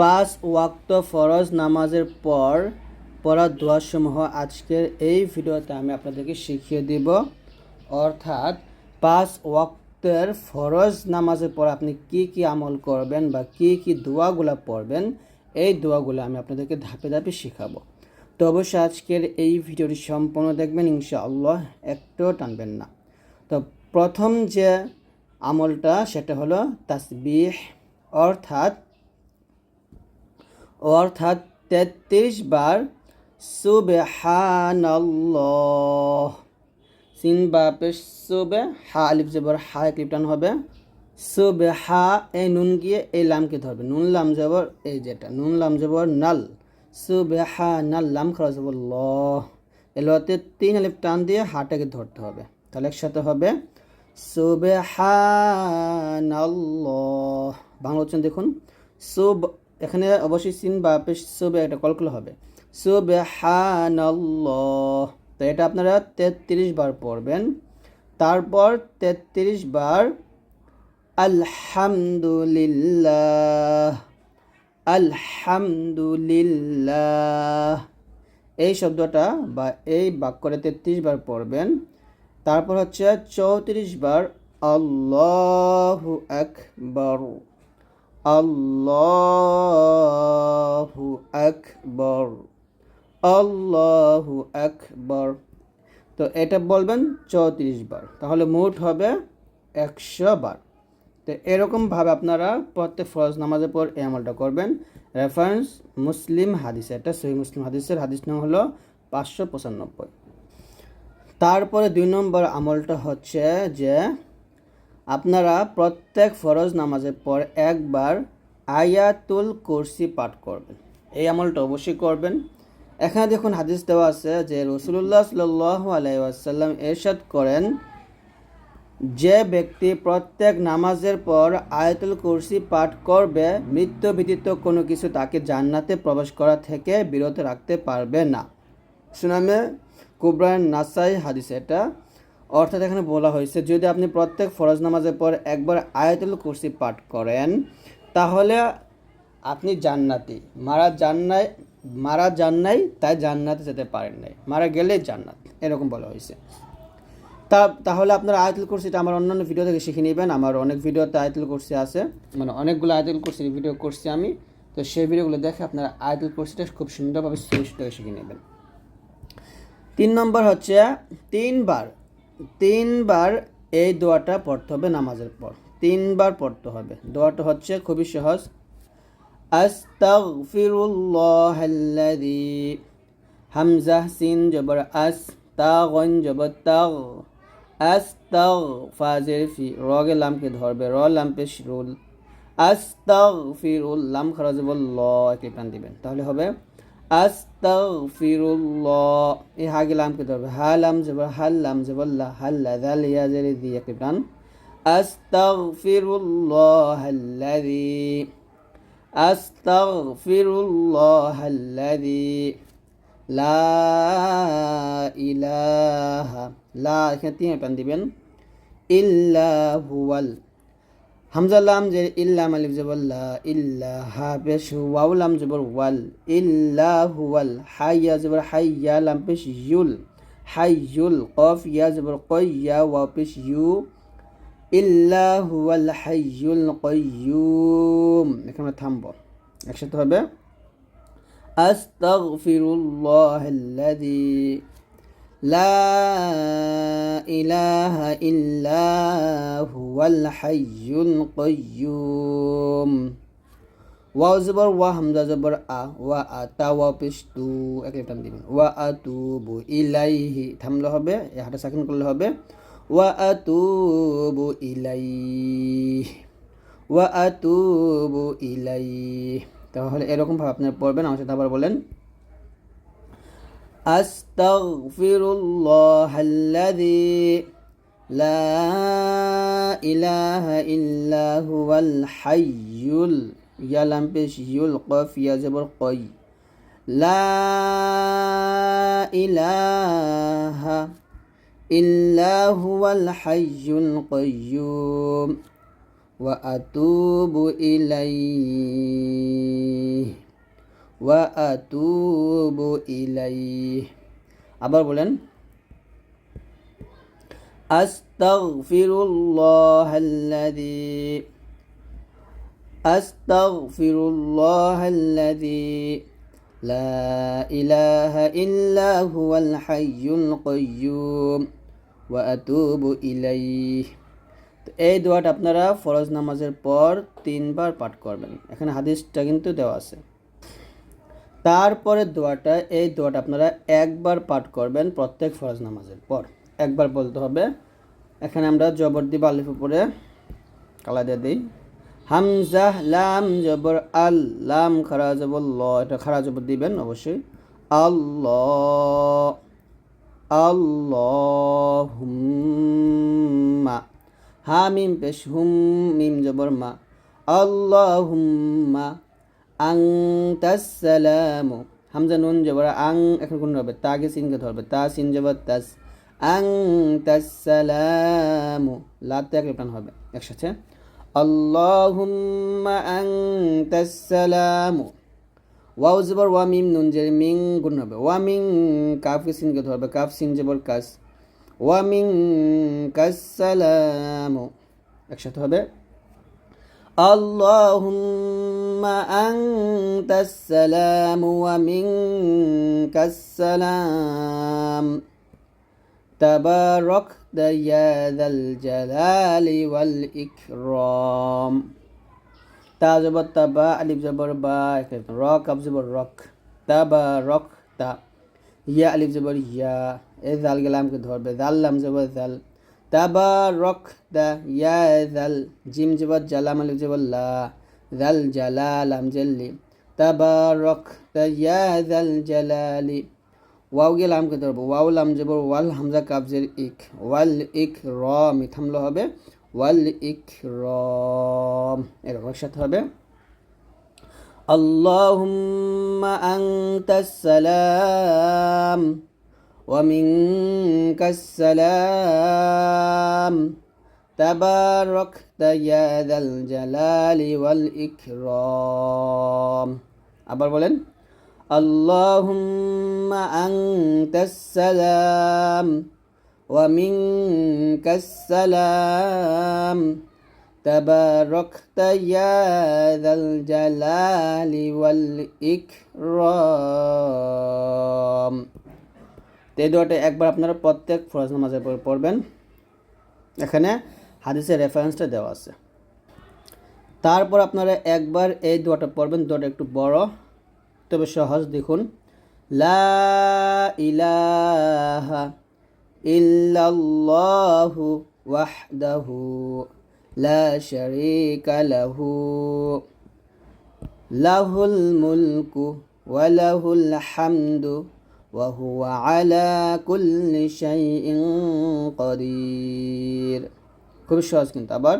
পাঁচ ওয়াক্ত ফরজ নামাজের পর পড়া দোয়াসমূহ আজকের এই ভিডিওতে আমি আপনাদেরকে শিখিয়ে দিব। অর্থাৎ পাঁচ ওয়াক্তের ফরজ নামাজের পর আপনি কি কি আমল করবেন বা কি কি দোয়াগুলো পড়বেন, এই দোয়াগুলো আমি আপনাদেরকে ধাপে ধাপে শেখাবো। তো অবশ্যই আজকের এই ভিডিওটি সম্পূর্ণ দেখবেন, ইনশাআল্লাহ একটুও টানবেন না। তো প্রথম যে আমলটা, সেটা হলো তাসবিহ, অর্থাৎ অর্থাৎ তেত্রিশ বার সুবহানাল্লাহ। সিন বা সুবে হা আলিফ জবর হা ক্লিপটান হবে। সুবে হা এই নুন গিয়ে এই লামকে ধরবে। নুন লাম জবর এই যেটা নুন লাম জবর নাল। সুবে হা নাল লাম খরচ জবর ল এলোতে তিন আলিফ টান দিয়ে হাটাকে ধরতে হবে। তাহলে একসাথে হবে সুবে হানাল্লাহ বাংলা উচ্চারণ দেখুন। সুব এখানে অবশ্যই সিন বা পেশ সোবে একটা কলকল হবে। সুবে হানাল্লাহ তো এটা আপনারা তেত্রিশ বার পড়বেন। তারপর তেত্রিশ বার আলহামদুলিল্লাহ আলহামদুলিল্লাহ। এই শব্দটা বা এই বাক্যটা তেত্রিশ বার পড়বেন। তারপর হচ্ছে চৌত্রিশ বার আল্লাহু আকবর। আল্লাহু আকবর। আল্লাহু আকবর। তো এটা বলবেন চৌত্রিশ বার। তাহলে মোট হবে একশো বার। তো এরকমভাবে আপনারা প্রত্যেক ফরজ নামাজের পর এই আমলটা করবেন। রেফারেন্স মুসলিম হাদিস। এটা সহি মুসলিম হাদিসের হাদিস নাম হলো পাঁচশো পঁচানব্বই। তারপরে দুই নম্বর আমলটা হচ্ছে যে আপনারা প্রত্যেক ফরজ নামাজের পর একবার আয়াতুল কুরসি পাঠ করবেন। এই আমলটা অবশ্যই করবেন। এখানে দেখুন হাদিস দেওয়া আছে যে রসুল্লাহ সাল্লাহ আলাইসাল্লাম এরশাদ করেন, যে ব্যক্তি প্রত্যেক নামাজের পর আয়াতুল কুরসি পাঠ করবে, মৃত্যু ব্যতীত কোনো কিছু তাকে জান্নাতে প্রবেশ করা থেকে বিরত রাখতে পারবে না। সুনামে কুবরান নাসাই হাদিস এটা। অর্থাৎ এখানে বলা হয়েছে, যদি আপনি প্রত্যেক ফরজ নামাজের পর একবার আয়াতুল কুরসি পাঠ করেন, তাহলে আপনি জান্নাতি। মারা জান্নাই মারা জান্নাই, তাই জান্নাতে যেতে পারেন নাই। মারা গেলে জান্নাত, এরকম বলা হয়েছে। তা, তাহলে আপনারা আয়াতুল কুরসিটা আমার অন্যান্য ভিডিও থেকে শিখে নেবেন। আমার অনেক ভিডিওতে আয়াতুল কুরসি আছে। মানে অনেকগুলো আয়াতুল কুরসির ভিডিও করছি আমি। তো সেই ভিডিওগুলো দেখে আপনারা আয়াতুল কুরসিটা খুব সুন্দরভাবে শিখে নেবেন। তিন নম্বর হচ্ছে, তিনবার তিনবার এই দোয়াটা পড়তে হবে নামাজের পর। তিনবার পড়তে হবে। দোয়াটা হচ্ছে খুবই সহজ। আস্তাগফিরুল্লাহ আল্লাযী হামজা, সিন জবর আস তা গন জবর তাগ। আস্তাগ ফাজের ফি, রগে লামকে ধরবে, র লাম পেশ রুল আস্তাগফিরুল, লাম খরচ ল একটি প্রাণ দিবেন। তাহলে হবে আস্তাগফিরুল্লাহ। এই হাগে লামকে ধরবে হা লাম জবর, হাল লাম জবর, লা হাল্লা দাল ইয়া জেরে দি একটি প্রাণ আস্তাগফিরুল্লাহ আল্লাযী। আস্তাগফিরুল্লাহ আল্লাযী। লা ইলাহা, লা এখানে তিন প্রাণ দিবেন। ইল্লা হুয়াল হামজা লাম যে ইল্লাম আলিফ জবল্লা ইল্লা হা পেশ ওয়াউ লাম জবর ওয়াল ইল্লা হুয়াল হাইয়া জবর হাইয়া লাম পেশ ইউল হাইয়ুল কফ ইয়া জবর কইয়া ওয়াও পেশ ইউ ইল্লা হুয়াল হাইয়ুল কয়্যুম এখানে থামবো। একসাথে হবে। আস্তাগফিরুল্লাহ আল্লাযী لا إله إلا هو الحي القيوم ওয়াও জবর ওয়া হামজা জবর আ ওয়া আতা ওয়া পেশ তু এক টান দিবেন ওয়া আতুবু ইলাইহি থামলে হবে এই হাতে সাকিন করলে হবে ওয়া আতুবু ইলাইহি ওয়া আতুবু ইলাইহি তাহলে এরকম ভাবে আপনি পড়বেন আমার সাথে আবার বলেন أستغفر الله الذي لا إله إلا هو الحي يا لمبش يلقف يا زبر قي لا إله إلا هو الحي القيوم وأتوب إليه ওয়া আতুবু ইলাইহ। আবার বলেন আস্তাগফিরুল্লাহ আল্লাযী আস্তাগফিরুল্লাহ আল্লাযী লা ইলাহা ইল্লা হুয়াল হাইয়ুল কাইয়্যুম ওয়া আতুবু ইলাইহ। তো এই দোয়াটা আপনারা ফরজ নামাজের পর তিনবার পাঠ করবেন। এখানে হাদিসটা কিন্তু দেওয়া আছে। তারপরে দোয়াটা, এই দোয়াটা আপনারা একবার পাঠ করবেন প্রত্যেক ফরজ নামাজের পর। একবার বলতে হবে, এখানে আমরা জবর দিব আলিফ উপরে, কালা দিয়ে দিই। হামজা, লাম, জবর, আল, লাম খারা জবর ল এটা খারা জবর দিবেন অবশ্যই। আল্লাহ, আল্লাহুম্মা হা মিম পেশ হুম, মিম জবর মা। আল্লাহুম্মা আং তাসালামু হামজা নুন জবর আং, এখন কোন হবে তাকে সিনকে ধরবে? তা সিন জবর তাস। আং তাসালামু লাতে এক টান হবে, একসাথে। আল্লাহুম্মা আং তাসালামু ওয়াও জবর ওয়া মিম নুন জের মিং গুণ হবে ওয়া মিং কাফকে সিনকে ধরবে? কাফ সিন জবর কাস। ওয়া মিং কাসালামু একসাথে হবে। اللهم أنت السلام ومنك السلام. تباركت يا ذا الجلال والإكرام. تا زبر تبا ألف زبر با رك أب زبر رك تباركت. يا ألف زبر يا. إذا الكلام كدهور بذل لم زبر ذل তাবারক দা ইয়া জাল জিম জবর জালাম আলিফ জবর লা জাল জালালাম জল্লি তাবারক দা ইয়া জাল জালালি ওয়াও গে লামকে ধরবো ওয়াও লাম জবর ওয়াল হামজা কাবজের ইক ওয়াল ইক র মিথামলো হবে ওয়াল ইক র এরকম সাথে হবে اللهم أنت السلام ومنك السلام تباركت يا ذا الجلال والإكرام আবার বলেন اللهم أنت السلام ومنك السلام تباركت يا ذا الجلال والإكرام তো এই দোয়াটা একবার আপনারা প্রত্যেক ফরজ নামাজের পর পড়বেন। এখানে হাদিসের রেফারেন্সটা দেওয়া আছে। তারপর আপনারা একবার এই দোয়াটা পড়বেন, দোয়াটা একটু বড়, তবে সহজ দেখুন। লা ইলাহা লা লাহুল মুলকু ওয়া লাহুল হামদু وهو على كل شيء قدير খুব সহজ কিন্তু আবার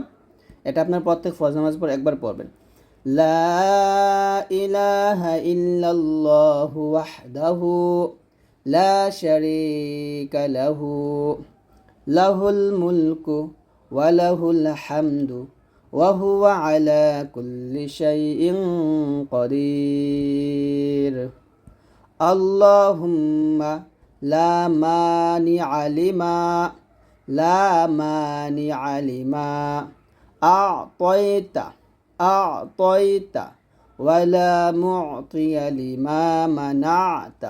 এটা আপনার প্রত্যেক ফরজ নামাজ পর একবার পড়বেন লা ইলাহা ইল্লাল্লাহু ওয়াহদাহু লা শারীকা লাহু লাহুল মুলকু ওয়া লাহুল হামদু وهو على كل شيء قدير اللهم لا مانع لما لا مانع لما. أعطيت أعطيت ولا معطي لما منعت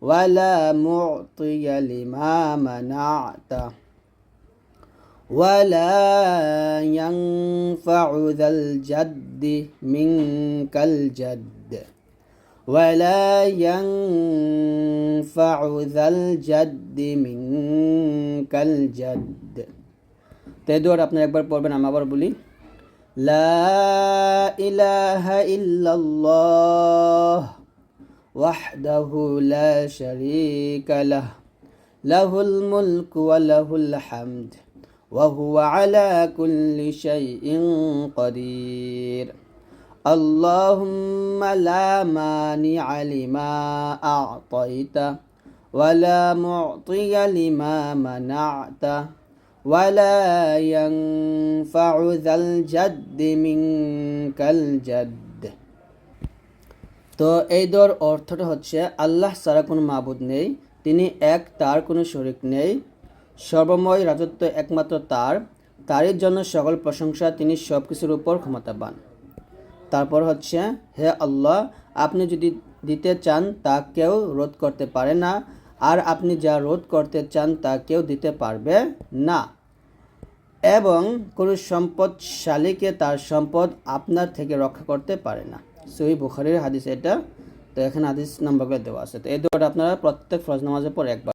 ولا معطي لما منعت. ولا ينفع ذا الجد منك الجد. ولا ينفع ذا الجد منك الجد তো এই দোয়াটা আপনারা একবার পড়বেন আমি আবার বলি লা ইলাহা ইল্লাল্লাহ وحده لا شريك له له الملك وله الحمد وهو على كل شيء قدير اللهم لا مانع لما أعطيت ولا معطي لما منعت ولا ينفع ذا الجد منك الجد তো এই দোয়ার অর্থটা হচ্ছে আল্লাহ ছাড়া কোনো মাবুদ নেই তিনি এক তার কোনো শরিক নেই সর্বময় রাজত্ব একমাত্র তার তারই জন্য সকল প্রশংসা তিনি সব কিছুর উপর ক্ষমতাবান তারপর হচ্ছে, হে আল্লাহ, আপনি যদি দিতে চান তা কেউ রোধ করতে পারে না, আর আপনি যা রোধ করতে চান তা কেউ দিতে পারবে না। এবং কোনো সম্পদশালীকে তার সম্পদ আপনার থেকে রক্ষা করতে পারে না। সহি বুখারির হাদিস এটা, তো এখানে হাদিস নাম্বারগুলো দেওয়া আছে। তো এই দোয়াটা আপনারা প্রত্যেক ফরজ নামাজের পর একবার